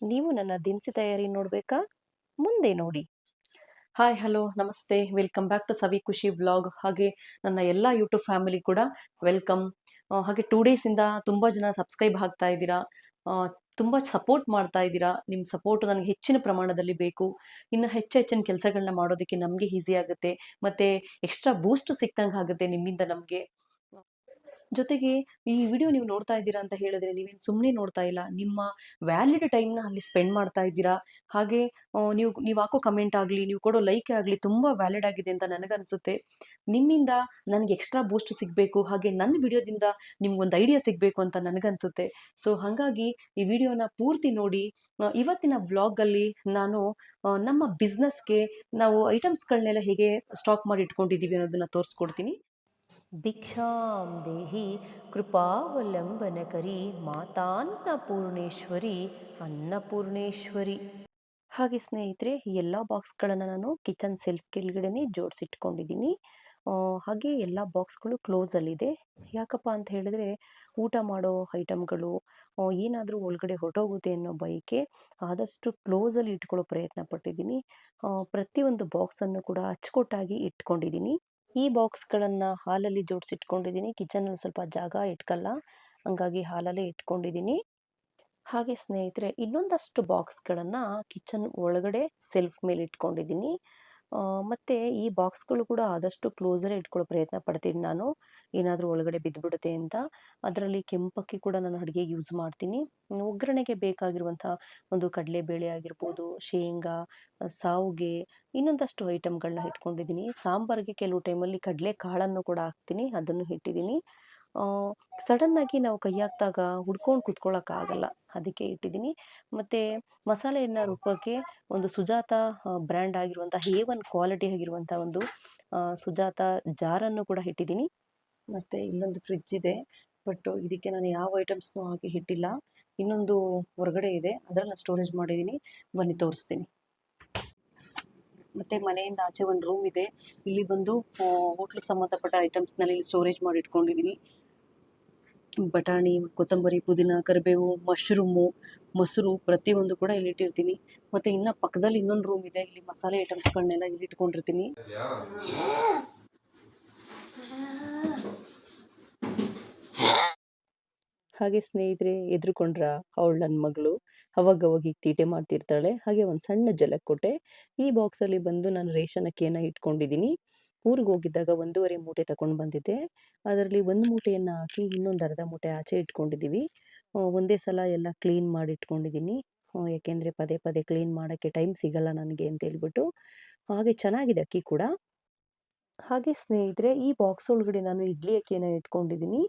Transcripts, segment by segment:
ನನ್ನ ದಿನಸಿ ತಯಾರಿ ನೋಡಬೇಕಾ? ಮುಂದೆ ನೋಡಿ. Hi hello namaste. Welcome back to Savi Khushi vlog ಹಾಗೆ ನನ್ನ ಎಲ್ಲ ಯೂಟ್ಯೂಬ್ ಫ್ಯಾಮಿಲಿ ಕೂಡ ವೆಲ್ಕಮ್ ಹಾಗೆ ಟೂ ಡೇಸಿಂದ ತುಂಬ ಜನ ಸಬ್ಸ್ಕ್ರೈಬ್ ಆಗ್ತಾ ಇದ್ದೀರಾ? ತುಂಬ ಸಪೋರ್ಟ್ ಮಾಡ್ತಾ ಇದ್ದೀರಾ? ನಿಮ್ಮ ಸಪೋರ್ಟ್ ನನಗೆ ಹೆಚ್ಚಿನ ಪ್ರಮಾಣದಲ್ಲಿ ಬೇಕು. ಇನ್ನು ಹೆಚ್ಚು ಹೆಚ್ಚಿನ ಕೆಲಸಗಳನ್ನ ಮಾಡೋದಕ್ಕೆ ನಮಗೆ ಈಸಿ ಆಗುತ್ತೆ. ಮತ್ತೆ ಎಕ್ಸ್ಟ್ರಾ ಬೂಸ್ಟ್ ಸಿಕ್ತಂಗೆ ಆಗುತ್ತೆ ನಿಮ್ಮಿಂದ ನಮಗೆ. ಜೊತೆಗೆ ಈ ವಿಡಿಯೋ ನೀವು ನೋಡ್ತಾ ಇದ್ದೀರಾ ಅಂತ ಹೇಳಿದ್ರೆ ನೀವೇನು ಸುಮ್ಮನೆ ನೋಡ್ತಾ ಇಲ್ಲ, ನಿಮ್ಮ ವ್ಯಾಲಿಡ್ ಟೈಮ್ನ ಅಲ್ಲಿ ಸ್ಪೆಂಡ್ ಮಾಡ್ತಾ ಇದ್ದೀರಾ? ಹಾಗೆ ನೀವು ನೀವು ಹಾಕೋ ಕಮೆಂಟ್ ಆಗಲಿ, ನೀವು ಕೊಡೋ ಲೈಕ್ ಆಗಲಿ ತುಂಬ ವ್ಯಾಲಿಡ್ ಆಗಿದೆ ಅಂತ ನನಗನ್ಸುತ್ತೆ. ನಿಮ್ಮಿಂದ ನನಗೆ ಎಕ್ಸ್ಟ್ರಾ ಬೂಸ್ಟ್ ಸಿಗಬೇಕು, ಹಾಗೆ ನನ್ನ ವಿಡಿಯೋದಿಂದ ನಿಮ್ಗೊಂದು ಐಡಿಯಾ ಸಿಗಬೇಕು ಅಂತ ನನಗನ್ಸುತ್ತೆ. ಸೊ ಹಾಗಾಗಿ ಈ ವಿಡಿಯೋನ ಪೂರ್ತಿ ನೋಡಿ ಇವತ್ತಿನ ವ್ಲಾಗಲ್ಲಿ ನಾನು ನಮ್ಮ ಬಿಸ್ನೆಸ್ಗೆ ನಾವು ಐಟಮ್ಸ್ಗಳನ್ನೆಲ್ಲ ಹೇಗೆ ಸ್ಟಾಕ್ ಮಾಡಿ ಇಟ್ಕೊಂಡಿದ್ದೀವಿ ಅನ್ನೋದನ್ನ ತೋರಿಸ್ಕೊಡ್ತೀನಿ. ಭಿಕ್ಷಾಂ ದೇಹಿ ಕೃಪಾವಲಂಬನಕರಿ ಮಾತಾನ್ನಪೂರ್ಣೇಶ್ವರಿ ಅನ್ನಪೂರ್ಣೇಶ್ವರಿ. ಹಾಗೆ ಸ್ನೇಹಿತರೆ ಎಲ್ಲ ಬಾಕ್ಸ್ಗಳನ್ನು ನಾನು ಕಿಚನ್ ಸೆಲ್ಫ್ ಕೆಳಗಡೆನೆ ಜೋಡಿಸಿಟ್ಕೊಂಡಿದ್ದೀನಿ. ಹಾಗೆ ಎಲ್ಲ ಬಾಕ್ಸ್ಗಳು ಕ್ಲೋಸಲ್ಲಿದೆ ಯಾಕಪ್ಪ ಅಂತ ಹೇಳಿದ್ರೆ, ಊಟ ಮಾಡೋ ಐಟಮ್ಗಳು ಏನಾದರೂ ಒಳಗಡೆ ಹೊರಟೋಗುತ್ತೆ ಅನ್ನೋ ಬಯಕೆ ಆದಷ್ಟು ಕ್ಲೋಸಲ್ಲಿ ಇಟ್ಕೊಳ್ಳೋ ಪ್ರಯತ್ನ ಪಟ್ಟಿದ್ದೀನಿ. ಪ್ರತಿಯೊಂದು ಬಾಕ್ಸನ್ನು ಕೂಡ ಅಚ್ಚುಕೊಟ್ಟಾಗಿ ಇಟ್ಕೊಂಡಿದ್ದೀನಿ. ಈ ಬಾಕ್ಸ್ಗಳನ್ನು ಹಾಲಲ್ಲಿ ಜೋಡಿಸಿಟ್ಕೊಂಡಿದ್ದೀನಿ. ಕಿಚನಲ್ಲಿ ಸ್ವಲ್ಪ ಜಾಗ ಇಟ್ಕಲ್ಲ, ಹಂಗಾಗಿ ಹಾಲಲ್ಲೇ ಇಟ್ಕೊಂಡಿದ್ದೀನಿ. ಹಾಗೆ ಸ್ನೇಹಿತರೆ, ಇನ್ನೊಂದಷ್ಟು ಬಾಕ್ಸ್ಗಳನ್ನು ಕಿಚನ್ ಒಳಗಡೆ ಸೆಲ್ಫ್ ಮೇಲೆ ಇಟ್ಕೊಂಡಿದ್ದೀನಿ. ಮತ್ತೆ ಈ ಬಾಕ್ಸ್ಗಳು ಕೂಡ ಆದಷ್ಟು ಕ್ಲೋಸರ್ ಇಟ್ಕೊಳ್ಳೋ ಪ್ರಯತ್ನ ಪಡ್ತೀನಿ ನಾನು. ಏನಾದರೂ ಒಳಗಡೆ ಬಿದ್ದುಬಿಡುತ್ತೆ ಅಂತ. ಅದರಲ್ಲಿ ಕೆಂಪಕ್ಕಿ ಕೂಡ ನಾನು ಅಡುಗೆ ಯೂಸ್ ಮಾಡ್ತೀನಿ. ಒಗ್ಗರಣೆಗೆ ಬೇಕಾಗಿರುವಂಥ ಒಂದು ಕಡಲೆಬೇಳೆ ಆಗಿರ್ಬೋದು, ಶೇಂಗಾ, ಸಾವುಗೆ, ಇನ್ನೊಂದಷ್ಟು ಐಟಮ್ಗಳನ್ನ ಇಟ್ಕೊಂಡಿದ್ದೀನಿ. ಸಾಂಬಾರಿಗೆ ಕೆಲವು ಟೈಮಲ್ಲಿ ಕಡಲೆ ಕಾಳನ್ನು ಕೂಡ ಹಾಕ್ತೀನಿ. ಅದನ್ನು ಇಟ್ಟಿದ್ದೀನಿ. ಸಡನ್ನಾಗಿ ನಾವು ಕೈ ಹಾಕಿದಾಗ ಹುಡ್ಕೊಂಡು ಕೂತ್ಕೊಳ್ಳೋಕ್ಕಾಗಲ್ಲ ಅದಕ್ಕೆ ಇಟ್ಟಿದ್ದೀನಿ. ಮತ್ತು ಮಸಾಲೆಯನ್ನು ರುಬ್ಬೋಕ್ಕೆ ಒಂದು ಸುಜಾತ ಬ್ರ್ಯಾಂಡ್ ಆಗಿರುವಂಥ ಎ ಒನ್ ಕ್ವಾಲಿಟಿ ಆಗಿರುವಂಥ ಒಂದು ಸುಜಾತ ಜಾರನ್ನು ಕೂಡ ಇಟ್ಟಿದ್ದೀನಿ. ಮತ್ತು ಇಲ್ಲೊಂದು ಫ್ರಿಜ್ ಇದೆ. ಬಟ್ ಇದಕ್ಕೆ ನಾನು ಯಾವ ಐಟಮ್ಸ್ನೂ ಹಾಕಿ ಇಟ್ಟಿಲ್ಲ. ಇನ್ನೊಂದು ಹೊರಗಡೆ ಇದೆ. ಅದರಲ್ಲಿ ನಾನು ಸ್ಟೋರೇಜ್ ಮಾಡಿದ್ದೀನಿ. ಬನ್ನಿ ತೋರಿಸ್ತೀನಿ. ಮತ್ತು ಮನೆಯಿಂದ ಆಚೆ ಒಂದು ರೂಮ್ ಇದೆ. ಇಲ್ಲಿ ಬಂದು ಹೋಟ್ಲಿಗೆ ಸಂಬಂಧಪಟ್ಟ ಐಟಮ್ಸ್ನಲ್ಲಿ ಇಲ್ಲಿ ಸ್ಟೋರೇಜ್ ಮಾಡಿ ಇಟ್ಕೊಂಡಿದ್ದೀನಿ. ಬಟಾಣಿ, ಕೊತ್ತಂಬರಿ, ಪುದೀನ, ಕರಿಬೇವು, ಮಶ್ರೂಮು, ಮೊಸರು ಪ್ರತಿಯೊಂದು ಕೂಡ ಇಲ್ಲಿ ಇಟ್ಟಿರ್ತೀನಿ. ಮತ್ತೆ ಇನ್ನು ಪಕ್ಕದಲ್ಲಿ ಇನ್ನೊಂದು ರೂಮ್ ಇದೆ. ಇಲ್ಲಿ ಮಸಾಲೆ ಐಟಮ್ಸ್ಗಳನ್ನೆಲ್ಲ ಇಲ್ಲಿ ಇಟ್ಕೊಂಡಿರ್ತೀನಿ. ಹಾಗೆ ಸ್ನೇಹಿತರೆ, ಎದುರುಕೊಂಡ್ರ ಅವಳು ನನ್ನ ಮಗಳು. ಅವಾಗ ಅವಾಗ ಈಗ ತೀಟೆ ಮಾಡ್ತಿರ್ತಾಳೆ. ಹಾಗೆ ಒಂದು ಸಣ್ಣ ಜಲಕ್ಕೆ ಕೊಟ್ಟೆ ಈ ಬಾಕ್ಸಲ್ಲಿ ಬಂದು ನಾನು ರೇಷನ್ ಅಕ್ಕಿಯನ್ನು ಇಟ್ಕೊಂಡಿದ್ದೀನಿ. ಊರಿಗೆ ಹೋಗಿದ್ದಾಗ ಒಂದೂವರೆ ಮೂಟೆ ತಗೊಂಡು ಬಂದಿದ್ದೆ. ಅದರಲ್ಲಿ ಒಂದು ಮೂಟೆಯನ್ನು ಹಾಕಿ ಇನ್ನೊಂದು ಅರ್ಧ ಮೂಟೆ ಆಚೆ ಇಟ್ಕೊಂಡಿದ್ದೀವಿ ಒಂದೇ ಸಲ ಎಲ್ಲ ಕ್ಲೀನ್ ಮಾಡಿ ಇಟ್ಕೊಂಡಿದ್ದೀನಿ ಯಾಕೆಂದರೆ ಪದೇ ಪದೇ ಕ್ಲೀನ್ ಮಾಡೋಕ್ಕೆ ಟೈಮ್ ಸಿಗಲ್ಲ ನನಗೆ ಅಂತ ಹೇಳ್ಬಿಟ್ಟು. ಹಾಗೆ ಚೆನ್ನಾಗಿದೆ ಅಕ್ಕಿ ಕೂಡ. ಹಾಗೆ ಸ್ನೇಹಿತರೆ, ಈ ಬಾಕ್ಸ್ ಒಳಗಡೆ ನಾನು ಇಡ್ಲಿ ಅಕ್ಕಿಯನ್ನು ಇಟ್ಕೊಂಡಿದ್ದೀನಿ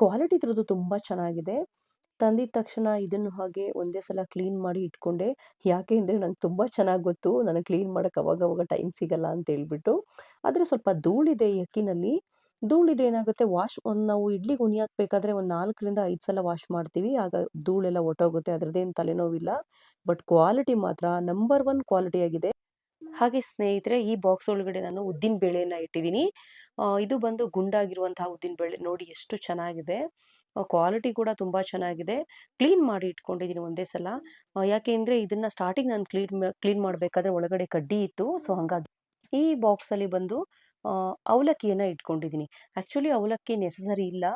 ಕ್ವಾಲಿಟಿ ಇದ್ರದ್ದು ತುಂಬ ಚೆನ್ನಾಗಿದೆ. ತಂದಿದ ತಕ್ಷಣ ಇದನ್ನು ಹಾಗೆ ಒಂದೇ ಸಲ ಕ್ಲೀನ್ ಮಾಡಿ ಇಟ್ಕೊಂಡೆ. ಯಾಕೆ ಅಂದರೆ ನಂಗೆ ತುಂಬ ಚೆನ್ನಾಗಿ ಗೊತ್ತು. ನನಗೆ ಕ್ಲೀನ್ ಮಾಡೋಕ್ಕೆ ಅವಾಗ ಅವಾಗ ಟೈಮ್ ಸಿಗಲ್ಲ ಅಂತ ಹೇಳ್ಬಿಟ್ಟು. ಆದರೆ ಸ್ವಲ್ಪ ಧೂಳಿದೆ ಈ ಧೂಳಿದ್ರೆ ಏನಾಗುತ್ತೆ? ವಾಶ್ ಒಂದು ನಾವು ಇಡ್ಲಿಗೆ ಉನಿ ಹಾಕ್ಬೇಕಾದ್ರೆ ಒಂದು ನಾಲ್ಕರಿಂದ ಐದು ಸಲ ವಾಶ್ ಮಾಡ್ತೀವಿ. ಆಗ ಧೂಳೆಲ್ಲ ಒಟ್ಟೋಗುತ್ತೆ. ಅದರದ್ದೇನು ತಲೆನೋವಿಲ್ಲ. ಬಟ್ ಕ್ವಾಲಿಟಿ ಮಾತ್ರ ನಂಬರ್ ಒನ್ ಕ್ವಾಲಿಟಿ ಆಗಿದೆ. ಹಾಗೆ ಸ್ನೇಹಿತರೆ, ಈ ಬಾಕ್ಸ್ ಒಳಗಡೆ ನಾನು ಉದ್ದಿನ ಬೇಳೆಯನ್ನು ಇಟ್ಟಿದ್ದೀನಿ ಇದು ಬಂದು ಗುಂಡಾಗಿರುವಂತಹ ಉದ್ದಿನ ಬೇಳೆ. ನೋಡಿ ಎಷ್ಟು ಚೆನ್ನಾಗಿದೆ. ಕ್ವಾಲಿಟಿ ಕೂಡ ತುಂಬ ಚೆನ್ನಾಗಿದೆ. ಕ್ಲೀನ್ ಮಾಡಿ ಇಟ್ಕೊಂಡಿದ್ದೀನಿ ಒಂದೇ ಸಲ. ಯಾಕೆ ಅಂದರೆ ಇದನ್ನು ಸ್ಟಾರ್ಟಿಂಗ್ ನಾನು ಕ್ಲೀನ್ ಕ್ಲೀನ್ ಮಾಡಬೇಕಾದ್ರೆ ಒಳಗಡೆ ಕಡ್ಡಿ ಇತ್ತು ಸೊ ಹಾಗಾಗಿ ಈ ಬಾಕ್ಸಲ್ಲಿ ಬಂದು ಅವಲಕ್ಕಿಯನ್ನು ಇಟ್ಕೊಂಡಿದ್ದೀನಿ ಆ್ಯಕ್ಚುಲಿ ಅವಲಕ್ಕಿ ನೆಸಸರಿ ಇಲ್ಲ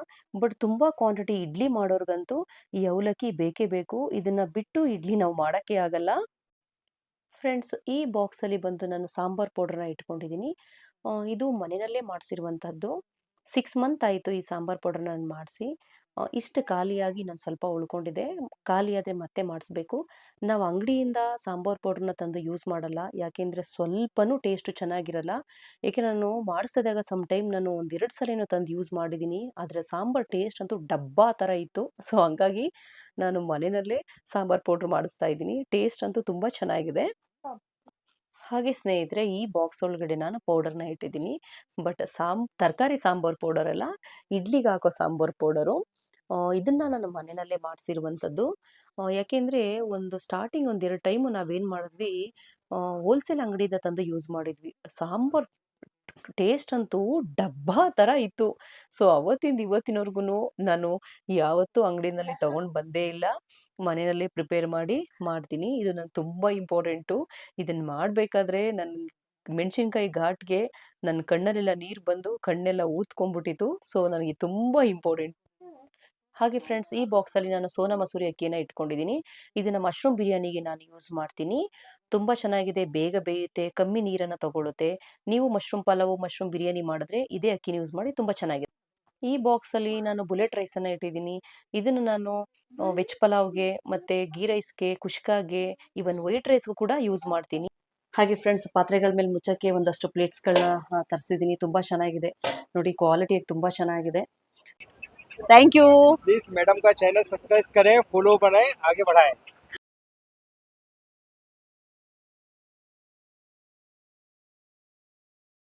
ಬಟ್ ತುಂಬ ಕ್ವಾಂಟಿಟಿ ಇಡ್ಲಿ ಮಾಡೋರ್ಗಂತೂ ಈ ಅವಲಕ್ಕಿ ಬೇಕೇ ಬೇಕು. ಇದನ್ನು ಬಿಟ್ಟು ಇಡ್ಲಿ ನಾವು ಮಾಡೋಕ್ಕೆ ಆಗಲ್ಲ. ಫ್ರೆಂಡ್ಸ್ ಈ ಬಾಕ್ಸಲ್ಲಿ ಬಂದು ನಾನು ಸಾಂಬಾರ್ ಪೌಡ್ರನ್ನ ಇಟ್ಕೊಂಡಿದ್ದೀನಿ ಇದು ಮನೆಯಲ್ಲೇ ಮಾಡಿಸಿರುವಂಥದ್ದು ಸಿಕ್ಸ್ ಮಂತ್ ಆಯಿತು ಈ ಸಾಂಬಾರ್ ಪೌಡರ್ ನಾನು ಮಾಡಿಸಿ. ಇಷ್ಟು ಖಾಲಿಯಾಗಿ ನಾನು ಸ್ವಲ್ಪ ಉಳ್ಕೊಂಡಿದೆ ಖಾಲಿಯಾದರೆ ಮತ್ತೆ ಮಾಡಿಸ್ಬೇಕು. ನಾವು ಅಂಗಡಿಯಿಂದ ಸಾಂಬಾರ್ ಪೌಡ್ರನ್ನ ತಂದು ಯೂಸ್ ಮಾಡಲ್ಲ. ಯಾಕೆಂದರೆ ಸ್ವಲ್ಪನೂ ಟೇಸ್ಟು ಚೆನ್ನಾಗಿರಲ್ಲ. ಏಕೆ ನಾನು ಮಾಡಿಸಿದಾಗ ಸಮ್ ಟೈಮ್ ನಾನು ಒಂದೆರಡು ಸಲನೂ ತಂದು ಯೂಸ್ ಮಾಡಿದ್ದೀನಿ ಆದರೆ ಸಾಂಬಾರ್ ಟೇಸ್ಟ್ ಅಂತೂ ಡಬ್ಬಾ ಥರ ಇತ್ತು. ಸೊ, ಹಂಗಾಗಿ ನಾನು ಮನೆಯಲ್ಲೇ ಸಾಂಬಾರ್ ಪೌಡ್ರ್ ಮಾಡಿಸ್ತಾ ಇದ್ದೀನಿ. ಟೇಸ್ಟ್ ಅಂತೂ ತುಂಬ ಚೆನ್ನಾಗಿದೆ. ಹಾಗೆ ಸ್ನೇಹಿತರೆ, ಈ ಬಾಕ್ಸ್ ಒಳಗಡೆ ನಾನು ಪೌಡರ್ನ ಇಟ್ಟಿದ್ದೀನಿ. ಬಟ್ ಸಾಂಬ್ ತರಕಾರಿ ಸಾಂಬಾರ್ ಪೌಡರ್ ಅಲ್ಲ, ಇಡ್ಲಿಗೆ ಹಾಕೋ ಸಾಂಬಾರ್ ಪೌಡರು. ಇದನ್ನು ನಾನು ಮನೆಯಲ್ಲೇ ಮಾಡಿಸಿರುವಂಥದ್ದು ಯಾಕೆಂದರೆ ಒಂದು ಸ್ಟಾರ್ಟಿಂಗ್ ಒಂದು ಎರಡು ಟೈಮು ನಾವೇನು ಮಾಡಿದ್ವಿ ಹೋಲ್ಸೇಲ್ ಅಂಗಡಿಯಿಂದ ತಂದು ಯೂಸ್ ಮಾಡಿದ್ವಿ. ಸಾಂಬಾರ್ ಟೇಸ್ಟ್ ಅಂತೂ ಡಬ್ಬಾ ಥರ ಇತ್ತು. ಸೊ ಅವತ್ತಿಂದ ಇವತ್ತಿನವರೆಗೂ ನಾನು ಯಾವತ್ತೂ ಅಂಗಡಿನಲ್ಲಿ ತಗೊಂಡ್ ಬಂದೇ ಇಲ್ಲ. ಮನೆಯಲ್ಲಿ ಪ್ರಿಪೇರ್ ಮಾಡಿ ಮಾಡ್ತೀನಿ. ಇದು ನಂಗೆ ತುಂಬ ಇಂಪಾರ್ಟೆಂಟು ಇದನ್ನು ಮಾಡಬೇಕಾದ್ರೆ ನನ್ನ ಮೆಣಸಿನ್ಕಾಯಿ ಘಾಟ್ಗೆ ನನ್ನ ಕಣ್ಣಲ್ಲೆಲ್ಲ ನೀರು ಬಂದು ಕಣ್ಣೆಲ್ಲ ಊದ್ಕೊಂಡ್ಬಿಟ್ಟಿತ್ತು. ಸೊ ನನಗೆ ತುಂಬ ಇಂಪಾರ್ಟೆಂಟ್ ಹಾಗೆ ಫ್ರೆಂಡ್ಸ್ ಈ ಬಾಕ್ಸಲ್ಲಿ ನಾನು ಸೋನಾ ಮಸೂರಿ ಅಕ್ಕಿಯನ್ನು ಇಟ್ಕೊಂಡಿದ್ದೀನಿ. ಇದನ್ನು ಮಶ್ರೂಮ್ ಬಿರಿಯಾನಿಗೆ ನಾನು ಯೂಸ್ ಮಾಡ್ತೀನಿ. ತುಂಬ ಚೆನ್ನಾಗಿದೆ, ಬೇಗ ಬೇಯುತ್ತೆ, ಕಮ್ಮಿ ನೀರನ್ನು ತಗೊಳ್ಳುತ್ತೆ ನೀವು ಮಶ್ರೂಮ್ ಪಲಾವು ಮಶ್ರೂಮ್ ಬಿರಿಯಾನಿ ಮಾಡಿದ್ರೆ ಇದೇ ಅಕ್ಕಿನ ಯೂಸ್ ಮಾಡಿ ತುಂಬ ಚೆನ್ನಾಗಿದೆ. ಈ ಬಾಕ್ಸಲ್ಲಿ ನಾನು ಬುಲೆಟ್ ರೈಸನ್ನು ಇಟ್ಟಿದ್ದೀನಿ. ಇದನ್ನು ನಾನು ವೆಜ್ ಪಲಾವ್ಗೆ ಮತ್ತು ಗೀ ರೈಸ್ಗೆ ಕುಷ್ಕಾಗೆ ಇವನ್ ವೈಟ್ ರೈಸ್ಗೂ ಕೂಡ ಯೂಸ್ ಮಾಡ್ತೀನಿ. ಹಾಗೆ ಫ್ರೆಂಡ್ಸ್ ಪಾತ್ರೆಗಳ ಮೇಲೆ ಮುಚ್ಚಕ್ಕೆ ಒಂದಷ್ಟು ಪ್ಲೇಟ್ಸ್ಗಳನ್ನ ತರಿಸಿದ್ದೀನಿ. ತುಂಬ ಚೆನ್ನಾಗಿದೆ. ನೋಡಿ ಕ್ವಾಲಿಟಿ ತುಂಬ ಚೆನ್ನಾಗಿದೆ. थैंक यू प्लीज़ मैडम का चैनल सब्सक्राइब करें फॉलो बनाए आगे बढ़ाए।